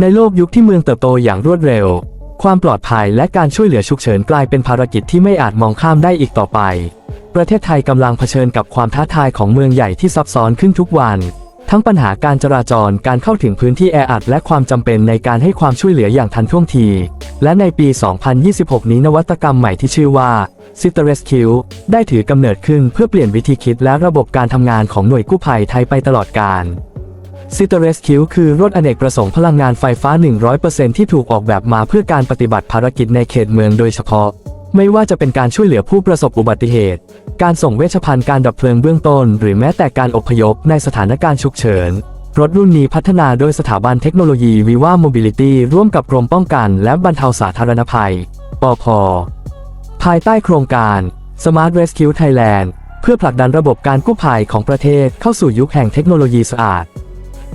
ในโลกยุคที่เมืองเติบโตอย่างรวดเร็ว ความปลอดภัยและการช่วยเหลือฉุกเฉินกลายเป็นภารกิจที่ไม่อาจมองข้ามได้อีกต่อไป ประเทศไทยกำลังเผชิญกับความท้าทายของเมืองใหญ่ที่ซับซ้อนขึ้นทุกวัน ทั้งปัญหาการจราจรการเข้าถึงพื้นที่แออัดและความจำเป็นในการให้ความช่วยเหลืออย่างทันท่วงที และในปี 2026 นี้นวัตกรรมใหม่ที่ชื่อว่า c i t a Rescue ได้ถือกำเนิดขึ้นเพื่อเปลี่ยนวิธีคิดและระบบการทำงานของหน่วยกู้ภัยไทยไปตลอดกาล c i t a Rescue คือรถอเนกประสงค์พลังงานไฟฟ้า 100%ที่ถูกออกแบบมาเพื่อการปฏิบัติภารกิจในเขตเมืองโดยเฉพาะ ไม่ว่าจะเป็นการช่วยเหลือผู้ประสบอุบัติเหตุ การส่งเวชภัณฑ์การดับเพลิงเบื้องต้น หรือแม้แต่การอพยพในสถานการณ์ฉุกเฉิน รถรุ่นนี้พัฒนาโดยสถาบันเทคโนโลยีวิว่าโมบิลิตี้ร่วมกับกรมป้องกัน และบรรเทาสาธารณภัย ปพ ภายใต้โครงการ Smart Rescue Thailand เพื่อผลักดันระบบการกู้ภัยของประเทศเข้าสู่ยุคแห่งเทคโนโลยีสะอาด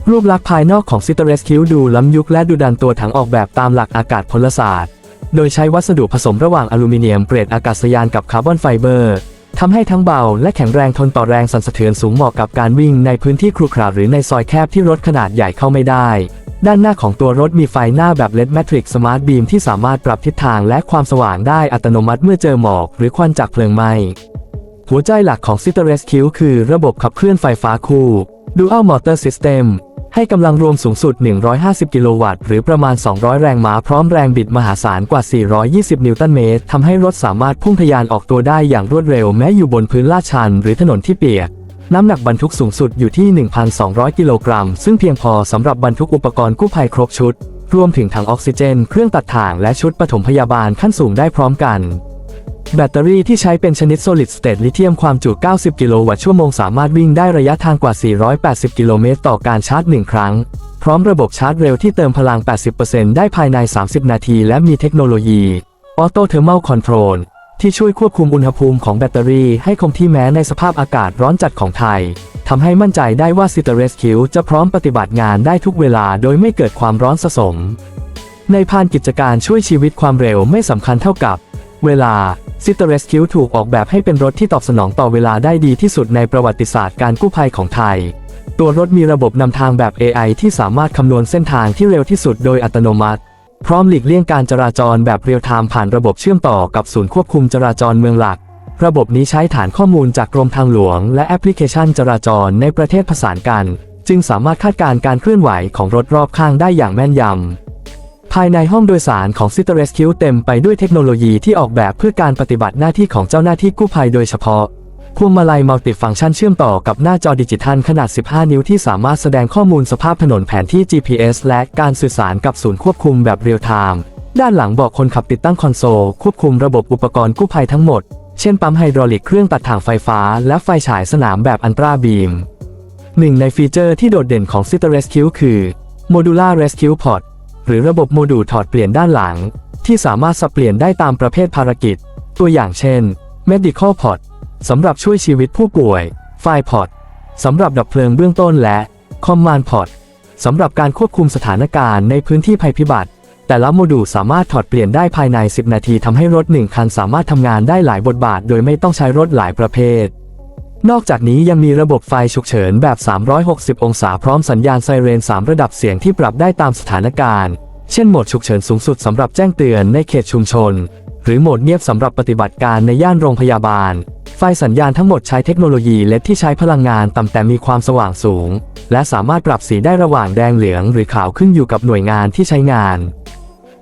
รูปลักษณ์ภายนอกของ c i t a Rescue ดูล้ำยุคและดูดันตัวถังออกแบบตามหลักอากาศพลศาสตร์ โดยใช้วัสดุผสมระหว่างอลูมิเนียมเกรดอากาศยานกับคาร์บอนไฟเบอร์ทำให้ทั้งเบาและแข็งแรงทนต่อแรงสั่นสะเทือนสูงเหมาะกับการวิ่งในพื้นที่ครุขระหรือในซอยแคบที่รถขนาดใหญ่เข้าไม่ได้ ด้านหน้าของตัวรถมีไฟหน้าแบบ LED Matrix Smart Beam ที่สามารถปรับทิศทางและความสว่างได้อัตโนมัติเมื่อเจอหมอกหรือควันจากเพลิงไหม้หัวใจหลักของ c i t a Rescue คือระบบขับเคลื่อนไฟฟ้าคู่ Dual Motor System ให้กำลังรวมสูงสุด 150 กิโลวัตต์ หรือประมาณ 200 แรงม้าพร้อมแรงบิดมหาศาลกว่า 420 นิวตันเมตรทำให้รถสามารถพุ่งทะยานออกตัวได้อย่างรวดเร็วแม้อยู่บนพื้นลาดชันหรือถนนที่เปียกน้ำหนักบรรทุกสูงสุดอยู่ที่ 1,200 กิโลกรัม ซึ่งเพียงพอสำหรับบรรทุกอุปกรณ์กู้ภัยครบชุด รวมถึงถังออกซิเจน เครื่องตัดถ่าง และชุดปฐมพยาบาลขั้นสูงได้พร้อมกัน แบตเตอรี่ที่ใช้เป็นชนิด solid state ลิเธียมความจุ 90 กิโลวัตต์ชั่วโมง สามารถวิ่งได้ระยะทางกว่า 480 กิโลเมตรต่อการชาร์จ 1 ครั้ง พร้อมระบบชาร์จเร็วที่เติมพลัง 80%ได้ภายใน 30 นาที และมีเทคโนโลยี Auto Thermal Control ที่ช่วยควบคุมอุณหภูมิของแบตเตอรี่ให้คงที่แม้ในสภาพอากาศร้อนจัดของไทยทำให้มั่นใจได้ว่า c i t a Rescue จะพร้อมปฏิบัติงานได้ทุกเวลาโดยไม่เกิดความร้อนสะสม ในพานกิจการช่วยชีวิตความเร็วไม่สำคัญเท่ากับ เวลา c i t a Rescue ถูกออกแบบให้เป็นรถที่ตอบสนองต่อเวลาได้ดีที่สุดในประวัติศาสตร์การกู้ภัยของไทย ตัวรถมีระบบนำทางแบบ AI ที่สามารถคำนวณเส้นทางที่เร็วที่สุดโดยอัตโนมัติ พร้อมหลีกเลี่ยงการจราจรแบบเรียลไทม์ผ่านระบบเชื่อมต่อกับศูนย์ควบคุมจราจรเมืองหลัก ระบบนี้ใช้ฐานข้อมูลจากกรมทางหลวง และแอปพลิเคชันจราจรในประเทศผสานกัน จึงสามารถคาดการณ์การเคลื่อนไหวของรถรอบข้างได้อย่างแม่นยำ ภายในห้องโดยสารของ c i t a Rescue เต็มไปด้วยเทคโนโลยีที่ออกแบบเพื่อการปฏิบัติหน้าที่ของเจ้าหน้าที่กู้ภัยโดยเฉพาะพวงมาลัยมัลติฟังก์ชันเชื่อมต่อกับหน้าจอดิจิทัลขนาด 15 นิ้วที่สามารถแสดงข้อมูลสภาพถนนแผนที่ GPS และการสื่อสารกับศูนย์ควบคุมแบบเรียลไทม์ ด้านหลังบอกคนขับติดตั้งคอนโซล ควบคุมระบบอุปกรณ์กู้ภัยทั้งหมด เช่นปั๊มไฮดรอลิกเครื่องตัดถ่างไฟฟ้า และไฟฉายสนามแบบอันตราบีม หนึ่งในฟีเจอร์ที่โดดเด่นของ c i t a Rescue คือ Modular Rescue Pod หรือระบบโมดูลถอดเปลี่ยนด้านหลัง ที่สามารถสับเปลี่ยนได้ตามประเภทภารกิจ ตัวอย่างเช่น Medical Pod สำหรับช่วยชีวิตผู้ป่วย Fire Pod สำหรับดับเพลิงเบื้องต้นและ Command Pod สำหรับการควบคุมสถานการณ์ในพื้นที่ภัยพิบัติ แต่ละโมดูลสามารถถอดเปลี่ยนได้ภายใน 10 นาทีทำให้รถหนึ่งคันสามารถทำงานได้หลายบทบาท โดยไม่ต้องใช้รถหลายประเภท นอกจากนี้ยังมีระบบไฟฉุกเฉินแบบ 360 องศาพร้อมสัญญาณไซเรน 3 ระดับเสียงที่ปรับได้ตามสถานการณ์ เช่นโหมดฉุกเฉินสูงสุดสำหรับแจ้งเตือนในเขตชุมชน หรือโหมดเงียบสำหรับปฏิบัติการในย่านโรงพยาบาล ไฟสัญญาณทั้งหมดใช้เทคโนโลยีเลดที่ใช้พลังงานต่ำแต่มีความสว่างสูง และสามารถปรับสีได้ระหว่างแดงเหลือง หรือขาวขึ้นอยู่กับหน่วยงานที่ใช้งาน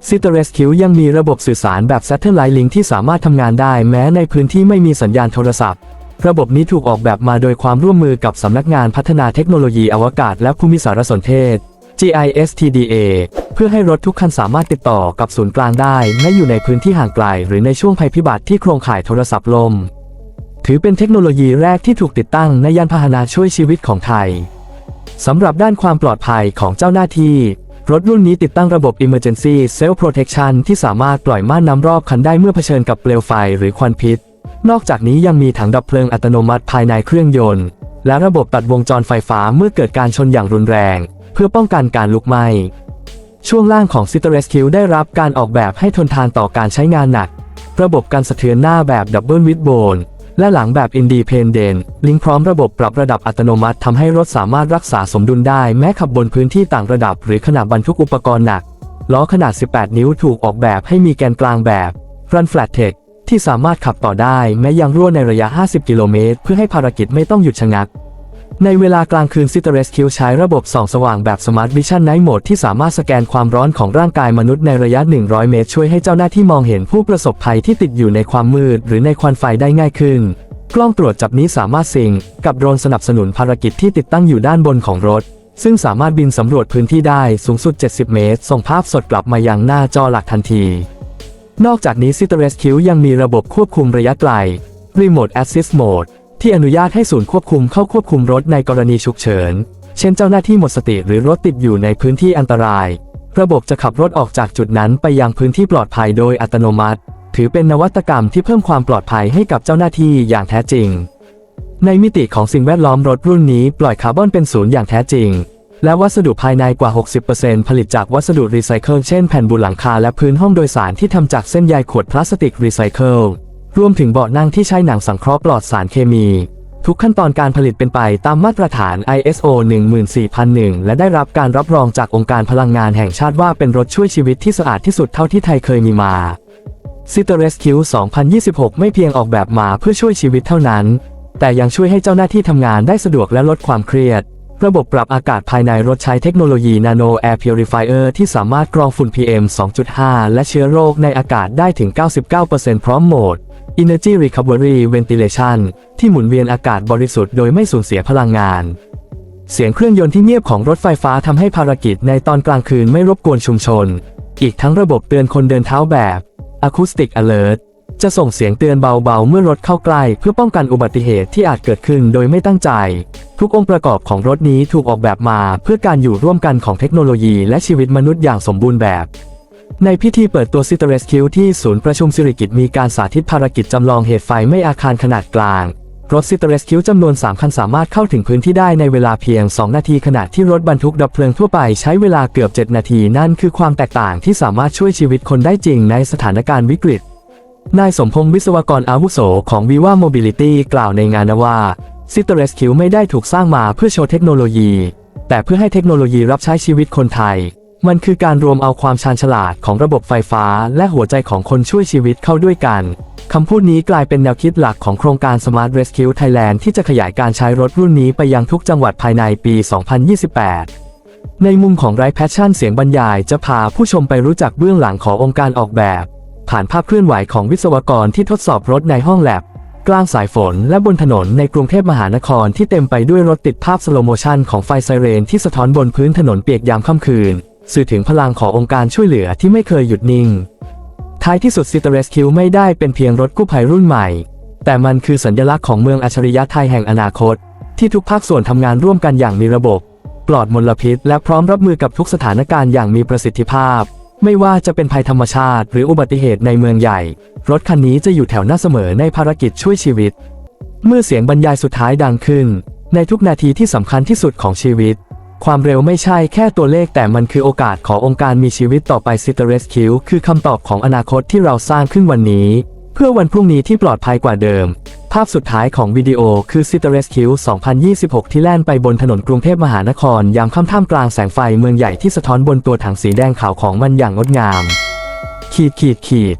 c i t a Rescue ยังมีระบบสื่อสารแบบ Satellite Link ที่สามารถทำงานได้แม้ในพื้นที่ไม่มีสัญญาณโทรศัพท์ ระบบนี้ถูกออกแบบมาโดยความร่วมมือกับสำนักงานพัฒนาเทคโนโลยีอวกาศและภูมิสารสนเทศ GISTDA เพื่อให้รถทุกคันสามารถติดต่อกับศูนย์กลางได้แม้อยู่ในพื้นที่ห่างไกล หรือในช่วงภัยพิบัติที่โครงข่ายโทรศัพท์ล่ม ถือเป็นเทคโนโลยีแรกที่ถูกติดตั้งในยานพาหนะช่วยชีวิตของไทยสำหรับด้านความปลอดภัยของเจ้าหน้าที่ รถรุ่นนี้ติดตั้งระบบ Emergency Self Protection ที่สามารถปล่อยม่านน้ำรอบคันได้เมื่อเผชิญกับเปลวไฟหรือควันพิษ นอกจากนี้ยังมีถังดับเพลิงอัตโนมัติภายในเครื่องยนต์ และระบบตัดวงจรไฟฟ้าเมื่อเกิดการชนอย่างรุนแรง เพื่อป้องกันการลุกไหม้ ช่วงล่างของ c i t Rescue ได้รับการออกแบบให้ทนทานต่อการใช้งานหนัก ระบบการสะเทือนหน้าแบบดับเบิลวิดโบนและหลังแบบ Independent ลิงพร้อมระบบปรับระดับอัตโนมัติทำให้รถสามารถรักษาสมดุลได้แม้ขับบนพื้นที่ต่างระดับ หรือขณะบรรทุกอุปกรณ์หนัก ล้อขนาด 18 นิ้วถูกออกแบบให้มีแกนกลางแบบ Run Flat Tech ที่สามารถขับต่อได้แม้ยังรั่วในระยะ 50 กิโลเมตร เพื่อให้ภารกิจไม่ต้องหยุดชะงัก ในเวลากลางคืน Cita Rescue ใช้ระบบส่องสว่างแบบ Smart Vision Night Mode ที่สามารถสแกนความร้อนของร่างกายมนุษย์ในระยะ 100 เมตร ช่วยให้เจ้าหน้าที่มองเห็นผู้ประสบภัยที่ติดอยู่ในความมืด หรือในควันไฟได้ง่ายขึ้น กล้องตรวจจับนี้สามารถซิงกับโดรนสนับสนุนภารกิจที่ติดตั้งอยู่ด้านบนของรถซึ่งสามารถบินสำรวจพื้นที่ได้สูงสุด 70 เมตร ส่งภาพสดกลับมายังหน้าจอหลักทันที นอกจากนี้ Cita Rescue ยังมีระบบควบคุมระยะไกล Remote Assist Mode ที่อนุญาตให้ศูนย์ควบคุมเข้าควบคุมรถในกรณีฉุกเฉิน เช่นเจ้าหน้าที่หมดสติหรือรถติดอยู่ในพื้นที่อันตราย ระบบจะขับรถออกจากจุดนั้นไปยังพื้นที่ปลอดภัยโดยอัตโนมัติ ถือเป็นนวัตกรรมที่เพิ่มความปลอดภัยให้กับเจ้าหน้าที่อย่างแท้จริง ในมิติของสิ่งแวดล้อมรถรุ่นนี้ปล่อยคาร์บอนเป็นศูนย์อย่างแท้จริง และวัสดุภายในกว่า 60%ผลิตจากวัสดุรีไซเคิลเช่นแผ่นบุหลังคาและพื้นห้องโดยสารที่ทำจากเส้นใยขวดพลาสติกรีไซเคิลรวมถึงเบาะนั่งที่ใช้หนังสังเคราะห์ปลอดสารเคมี ทุกขั้นตอนการผลิตเป็นไปตามมาตรฐาน ISO 14001 และได้รับการรับรองจากองค์การพลังงานแห่งชาติว่าเป็นรถช่วยชีวิตที่สะอาดที่สุดเท่าที่ไทยเคยมีมา c i t a Rescue 2026 ไม่เพียงออกแบบมาเพื่อช่วยชีวิตเท่านั้น แต่ยังช่วยให้เจ้าหน้าที่ทำงานได้สะดวกและลดความเครียด ระบบปรับอากาศภายในรถใช้เทคโนโลยี Nano Air Purifier ที่สามารถกรองฝุ่น PM 2.5 และเชื้อโรคในอากาศได้ถึง 99%พร้อมโหมด Energy Recovery Ventilation ที่หมุนเวียนอากาศบริสุทธิ์โดยไม่สูญเสียพลังงาน เสียงเครื่องยนต์ที่เงียบของรถไฟฟ้าทำให้ภารกิจในตอนกลางคืนไม่รบกวนชุมชน อีกทั้งระบบเตือนคนเดินเท้าแบบ Acoustic Alert จะส่งเสียงเตือนเบาๆ เมื่อรถเข้าใกล้ เพื่อป้องกันอุบัติเหตุที่อาจเกิดขึ้นโดยไม่ตั้งใจ ทุกองค์ประกอบของรถนี้ถูกออกแบบมาเพื่อการอยู่ร่วมกันของเทคโนโลยีและชีวิตมนุษย์อย่างสมบูรณ์แบบ ในพิธีเปิดตัว Cita Rescue ที่ศูนย์ประชุมสิริกิตมีการสาธิตภารกิจจำลองเหตุไฟไหม้อาคารขนาดกลาง รถ Cita Rescue จำนวน 3 คันสามารถเข้าถึงพื้นที่ได้ในเวลาเพียง 2 นาทีขณะที่รถบรรทุกดับเพลิงทั่วไปใช้เวลาเกือบ 7 นาที นั่นคือความแตกต่างที่สามารถช่วยชีวิตคนได้จริงในสถานการณ์วิกฤตนายสมพงศ์วิศวกรอาวุโสของ Viva Mobility กล่าวในงานว่า Cita Rescue ไม่ได้ถูกสร้างมาเพื่อโชว์เทคโนโลยี แต่เพื่อให้เทคโนโลยีรับใช้ชีวิตคนไทย มันคือการรวมเอาความชาญฉลาดของระบบไฟฟ้า และหัวใจของคนช่วยชีวิตเข้าด้วยกัน คำพูดนี้กลายเป็นแนวคิดหลักของโครงการ Smart Rescue Thailand ที่จะขยายการใช้รถรุ่นนี้ไปยังทุกจังหวัดภายในปี 2028ในมุมของไรแพชชั่นเสียงบรรยายจะพาผู้ชมไปรู้จักเบื้องหลังขององค์การออกแบบ ผ่านภาพเคลื่อนไหวของวิศวกรที่ทดสอบรถในห้องแลบ กลางสายฝนและบนถนนในกรุงเทพมหานครที่เต็มไปด้วยรถติดภาพสโลโมชันของไฟไซเรนที่สะท้อนบนพื้นถนนเปียกยามค่ำคืน สื่อถึงพลังขององค์การช่วยเหลือที่ไม่เคยหยุดนิ่ง ท้ายที่สุด Cita Rescue ไม่ได้เป็นเพียงรถกู้ภัยรุ่นใหม่ แต่มันคือสัญลักษณ์ของเมืองอัจฉริยะไทยแห่งอนาคต ที่ทุกภาคส่วนทำงานร่วมกันอย่างมีระบบ ปลอดมลพิษ และพร้อมรับมือกับทุกสถานการณ์อย่างมีประสิทธิภาพ ไม่ว่าจะเป็นภัยธรรมชาติ หรืออุบัติเหตุในเมืองใหญ่ รถคันนี้จะอยู่แถวหน้าเสมอในภารกิจช่วยชีวิต เมื่อเสียงบรรยายสุดท้ายดังขึ้น ในทุกนาทีที่สำคัญที่สุดของชีวิต ความเร็วไม่ใช่แค่ตัวเลขแต่มันคือโอกาสขององค์การมีชีวิตต่อไป Cita Rescue คือคำตอบของอนาคตที่เราสร้างขึ้นวันนี้ เพื่อวันพรุ่งนี้ที่ปลอดภัยกว่าเดิม ภาพสุดท้ายของวิดีโอคือ Cita Rescue 2026 ที่แล่นไปบนถนนกรุงเทพมหานคร ยามค่ำท่ามกลางแสงไฟเมืองใหญ่ที่สะท้อนบนตัวถังสีแดงขาวของมันอย่างงดงาม ขีดขีดขีด